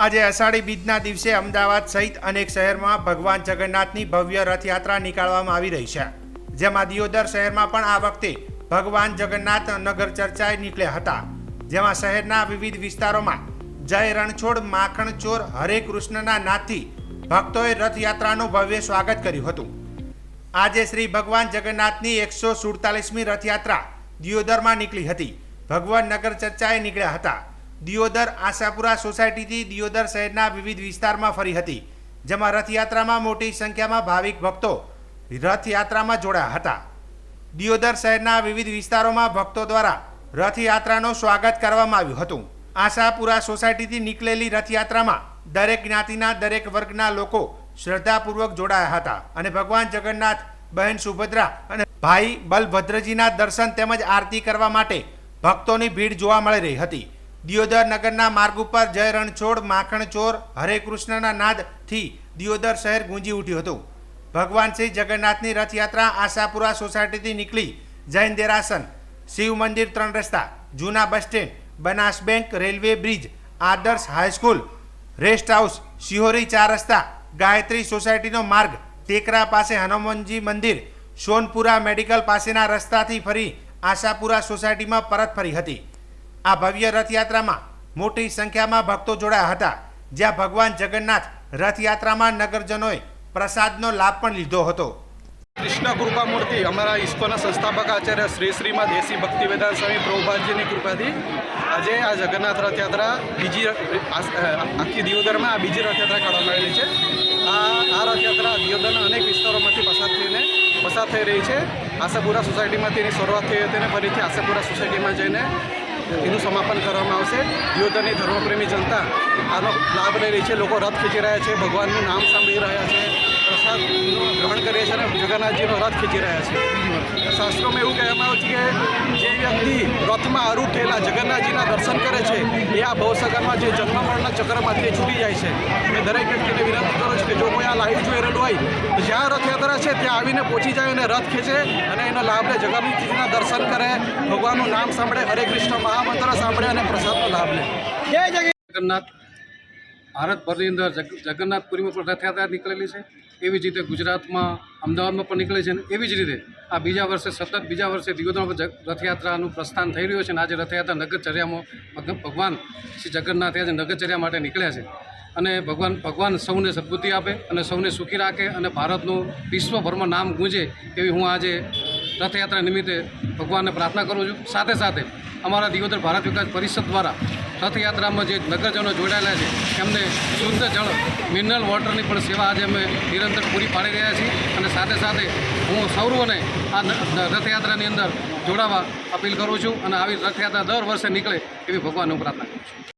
આજે અષાઢી બીજના દિવસે અમદાવાદ સહિત અનેક શહેરમાં ભગવાન જગન્નાથની ભવ્ય રથયાત્રા નીકાળવામાં આવી રહી છે. જેમાં દિયોદર શહેરમાં પણ આ વખતે ભગવાન જગન્નાથ નગર ચર્ચાએ નીકળ્યા હતા. જેમાં શહેરના વિવિધ વિસ્તારોમાં જય રણછોડ, માખણ ચોર, હરે કૃષ્ણના નાથથી ભક્તોએ રથયાત્રાનું ભવ્ય સ્વાગત કર્યું હતું. આજે શ્રી ભગવાન જગન્નાથની એકસો સુડતાલીસમી રથયાત્રા દિયોદરમાં નીકળી હતી. ભગવાન નગર ચર્ચાએ નીકળ્યા હતા. દિયોદર આશાપુરા સોસાયટીથી દિયોદર શહેરના વિવિધ વિસ્તારમાં ફરી હતી, જેમાં રથયાત્રામાં મોટી સંખ્યામાં ભાવિક ભક્તો રથયાત્રામાં જોડાયા હતા. દિયોદર શહેરના વિવિધ વિસ્તારોમાં ભક્તો દ્વારા રથયાત્રાનું સ્વાગત કરવામાં આવ્યું હતું. આશાપુરા સોસાયટીથી નીકળેલી રથયાત્રામાં દરેક જ્ઞાતિના, દરેક વર્ગના લોકો શ્રદ્ધાપૂર્વક જોડાયા હતા અને ભગવાન જગન્નાથ, બહેન સુભદ્રા અને ભાઈ બલભદ્રજીના દર્શન તેમજ આરતી કરવા માટે ભક્તોની ભીડ જોવા મળી રહી હતી. દિયોદર નગરના માર્ગ ઉપર જય રણછોડ, માખણ ચોર, હરે કૃષ્ણના નાદથી દિયોદર શહેર ગુંજી ઉઠ્યું હતું. ભગવાન શ્રી જગન્નાથની રથયાત્રા આશાપુરા સોસાયટીથી નીકળી જૈન દેરાસન શિવ મંદિર ત્રણ રસ્તા, જૂના bus stand, Banas bank, railway bridge, Adarsh high school rest house, Shihori ચાર રસ્તા, ગાયત્રી સોસાયટીનો માર્ગ, ટેકરા પાસે હનુમાનજી મંદિર, સોનપુરા મેડિકલ પાસેના રસ્તાથી ફરી આશાપુરા સોસાયટીમાં પરત ફરી હતી. આ ભવ્ય રથયાત્રામાં મોટી સંખ્યામાં ભક્તો જોડાયા હતા. જ્યાં ભગવાન જગન્નાથ રથયાત્રામાં નગરજનોએ પ્રસાદનો લાભ પણ લીધો હતો. કૃષ્ણ કૃપા મૂર્તિ અમારા ઈસ્કોના સંસ્થાપક આચાર્ય શ્રી શ્રીમાં દેશી ભક્તિ વેદાંત સ્વામી પ્રભુપાદજીની કૃપાથી આજે આ જગન્નાથ રથયાત્રા બીજી આખી દિયોદરમાં આ બીજી રથયાત્રા કાઢવામાં આવેલી છે. આ આ રથયાત્રા દિયોદરના અનેક વિસ્તારોમાંથી પસાર થઈને પસાર થઈ રહી છે. આશાપુરા સોસાયટીમાંથી એની શરૂઆત થઈ હતી અને ફરીથી આશાપુરા સોસાયટીમાં જઈને એનું સમાપન કરવામાં આવશે. દિયોદરની ધર્મપ્રેમી જનતા આનો લાભ લઈ રહી છે. લોકો રથ ખેંચી રહ્યા છે. ભગવાનનું નામ સાંભળી રહ્યા છે. પ્રસાદનું ગ્રહણ કરીએ છીએ અને જગન્નાથજીનો રથ ખેંચી રહ્યા છે શાસ્ત્રોમાં એવું કહેવામાં આવ્યું છે કે જે વ્યક્તિ રથમાં આરૂઢ થયેલા જગન્નાથજીના દર્શન કરે છે, એ આ ભવસાગરમાં જે જન્મ ચક્રમાંથી છૂટી જાય છે. મેં દરેક વ્યક્તિને વિનંતી કરું છું કે જો કોઈ આ લાઈવ જોઈ રહેલું હોય તો જ્યાં રથયાત્રા છે, ત્યાં આવીને પહોંચી જાય અને રથ ખેંચે અને એનો લાભ લે જગન્નાથજીના દર્શન કરે, ભગવાનનું નામ સાંભળે, હરે કૃષ્ણ મહામંત્ર સાંભળે અને પ્રસાદનો લાભ લે. જગન્નાથ. ભારતભરની અંદર જગ જગન્નાથપુરીમાં પણ રથયાત્રા નીકળેલી છે. એવી જ રીતે ગુજરાતમાં, અમદાવાદમાં પણ નીકળે છે એવી જ રીતે આ બીજા વર્ષે, સતત બીજા વર્ષે દિયોદરમાં રથયાત્રાનું પ્રસ્થાન થઈ રહ્યું છે અને આજે રથયાત્રા નગરચર્યામાં ભગવાન શ્રી જગન્નાથે આજે નગરચર્યા માટે નીકળ્યા છે. અને ભગવાન ભગવાન સૌને સદબુદ્ધિ આપે અને સૌને સુખી રાખે અને ભારતનું વિશ્વભરમાં નામ ગુંજે એવી હું આજે રથયાત્રા નિમિત્તે ભગવાનને પ્રાર્થના કરું છું. સાથે સાથે અમારા દિયોદર ભારત વિકાસ પરિષદ દ્વારા રથયાત્રામાં જે નગરજનો જોડાયેલા છે, એમને શુદ્ધ જળ મિનરલ વોટરની પણ સેવા આજે અમે નિરંતર પૂરી પાડી રહ્યા છીએ અને સાથે સાથે હું સૌરવને આ રથયાત્રાની અંદર જોડાવા અપીલ કરું છું અને આવી રથયાત્રા દર વર્ષે નીકળે એવી ભગવાનનું પ્રાર્થના કરું છું.